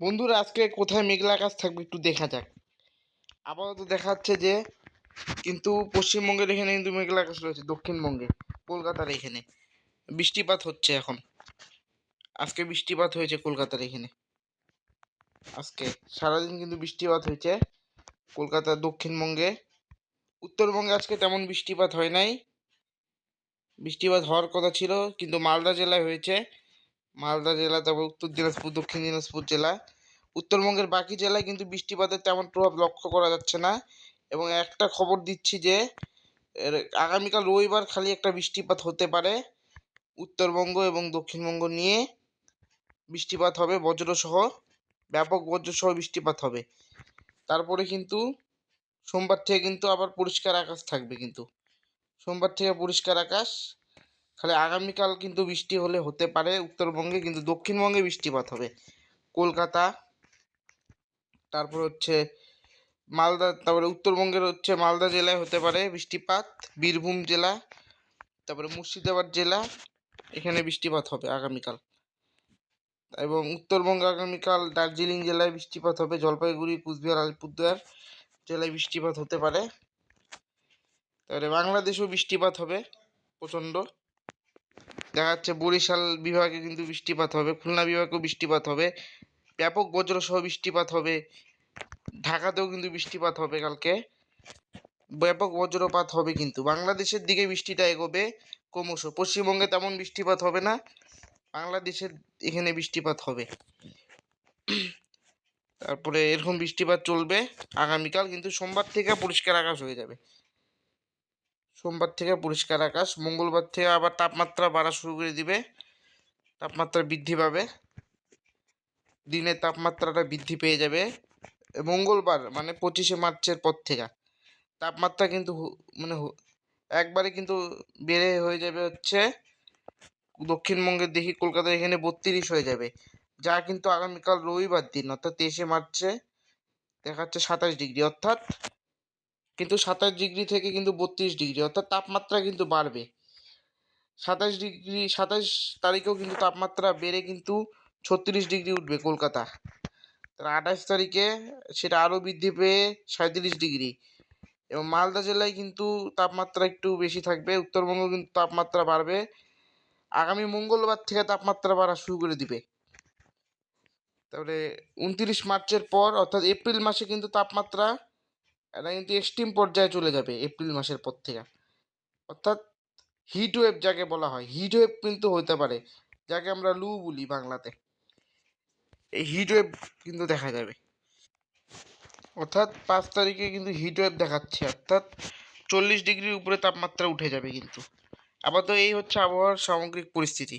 বন্ধুরা, আজকে কোথায় মেঘলা আকাশ থাকবে একটু দেখা যাক। আপাতত দেখা যাচ্ছে যে, কিন্তু পশ্চিমবঙ্গের এখানে কিন্তু মেঘলা আকাশ রয়েছে, দক্ষিণবঙ্গে, কলকাতার এখানে। বৃষ্টিপাত হচ্ছে এখন। আজকে বৃষ্টিপাত হয়েছে কলকাতার এখানে। আজকে সারাদিন কিন্তু বৃষ্টিপাত হয়েছে কলকাতার দক্ষিণবঙ্গে। উত্তরবঙ্গে আজকে তেমন বৃষ্টিপাত হয় নাই। বৃষ্টিপাত হওয়ার কথা ছিল, কিন্তু মালদা জেলায় হয়েছে। মালদা জেলা, তারপর উত্তর দিনাজপুর, দক্ষিণ দিনাজপুর জেলা। উত্তরবঙ্গের বাকি জেলায় কিন্তু বৃষ্টিপাতের তেমন প্রভাব লক্ষ্য করা যাচ্ছে না। এবং একটা খবর দিচ্ছি যে আগামীকাল রবিবার খালি একটা বৃষ্টিপাত হতে পারে উত্তরবঙ্গ এবং দক্ষিণবঙ্গ নিয়ে। বৃষ্টিপাত হবে বজ্রসহ, ব্যাপক বজ্রসহ বৃষ্টিপাত হবে। তারপরে কিন্তু সোমবার থেকে কিন্তু আবার পরিষ্কার আকাশ থাকবে কিন্তু। সোমবার থেকে পরিষ্কার আকাশ। খালি আগামীকাল কিন্তু বৃষ্টি হলে হতে পারে, উত্তরবঙ্গে কিন্তু দক্ষিণবঙ্গে বৃষ্টিপাত হবে। কলকাতা, তারপর হচ্ছে মালদা, তারপরে উত্তরবঙ্গের হচ্ছে মালদা জেলায় হতে পারে বৃষ্টিপাত, বীরভূম জেলা, তারপরে মুর্শিদাবাদ জেলা, এখানে বৃষ্টিপাত হবে আগামীকাল। এবং উত্তরবঙ্গে আগামীকাল দার্জিলিং জেলায় বৃষ্টিপাত হবে, জলপাইগুড়ি, কুচবিহার, আলিপুরদুয়ার জেলায় বৃষ্টিপাত হতে পারে। তারপরে বাংলাদেশেও বৃষ্টিপাত হবে প্রচণ্ড। দেখা যাচ্ছে বরিশাল বিভাগে কিন্তু বৃষ্টিপাত হবে, খুলনা বিভাগেও বৃষ্টিপাত হবে, ব্যাপক বজ্রসহ বৃষ্টিপাত হবে, ঢাকাতেও কিন্তু বৃষ্টিপাত হবে কালকে, ব্যাপক বজ্রপাত হবে কিন্তু, বাংলাদেশের দিকে বৃষ্টিটা এগোবে ক্রমশ, পশ্চিমবঙ্গে তেমন বৃষ্টিপাত হবে না, বাংলাদেশের এখানে বৃষ্টিপাত হবে। তারপরে এরকম বৃষ্টিপাত চলবে, আগামীকাল কিন্তু সোমবার থেকে পরিষ্কার আকাশ হয়ে যাবে। সোমবার থেকে পরিষ্কার আকাশ, মঙ্গলবার থেকে আবার তাপমাত্রা বাড়া শুরু করে দিবে। তাপমাত্রা বৃদ্ধি পাবে। দিনের তাপমাত্রাটা বৃদ্ধি পেয়ে যাবে। মঙ্গলবার মানে পঁচিশে মার্চের পর থেকে। তাপমাত্রা কিন্তু মানে একবারে কিন্তু বেড়ে হয়ে যাবে হচ্ছে দক্ষিণবঙ্গের দেখি কলকাতার এখানে বত্রিশ হয়ে যাবে। যা কিন্তু আগামীকাল রবিবার দিন, অর্থাৎ তেইশে মার্চে দেখাচ্ছে সাতাশ ডিগ্রি। অর্থাৎ কিন্তু সাতাশ ডিগ্রি থেকে কিন্তু বত্রিশ ডিগ্রি, অর্থাৎ তাপমাত্রা কিন্তু বাড়বে। সাতাশ ডিগ্রি, সাতাশ তারিখেও কিন্তু তাপমাত্রা বেড়ে কিন্তু ছত্রিশ ডিগ্রি উঠবে কলকাতা। তার আঠাশ তারিখে সেটা আরও বৃদ্ধি পেয়ে সাঁত্রিশ ডিগ্রি। এবং মালদা জেলায় কিন্তু তাপমাত্রা একটু বেশি থাকবে উত্তরবঙ্গ কিন্তু তাপমাত্রা বাড়বে। আগামী মঙ্গলবার থেকে তাপমাত্রা বাড়া শুরু করে দিবে। তারপরে উনত্রিশ মার্চের পর, অর্থাৎ এপ্রিল মাসে কিন্তু তাপমাত্রা এটা কিন্তু এক্সট্রিম পর্যায়ে চলে যাবে এপ্রিল মাসের পর থেকে। অর্থাৎ হিট ওয়েভ যাকে বলা হয় হিট ওয়েভ কিন্তু হতে পারে, যাকে আমরা লু বলি বাংলাতে। এই হিট ওয়েভ কিন্তু দেখা যাবে। অর্থাৎ পাঁচ তারিখে কিন্তু হিট ওয়েভ দেখাচ্ছে, অর্থাৎ চল্লিশ ডিগ্রির উপরে তাপমাত্রা উঠে যাবে কিন্তু। আপাতত এই হচ্ছে আবহাওয়ার সামগ্রিক পরিস্থিতি।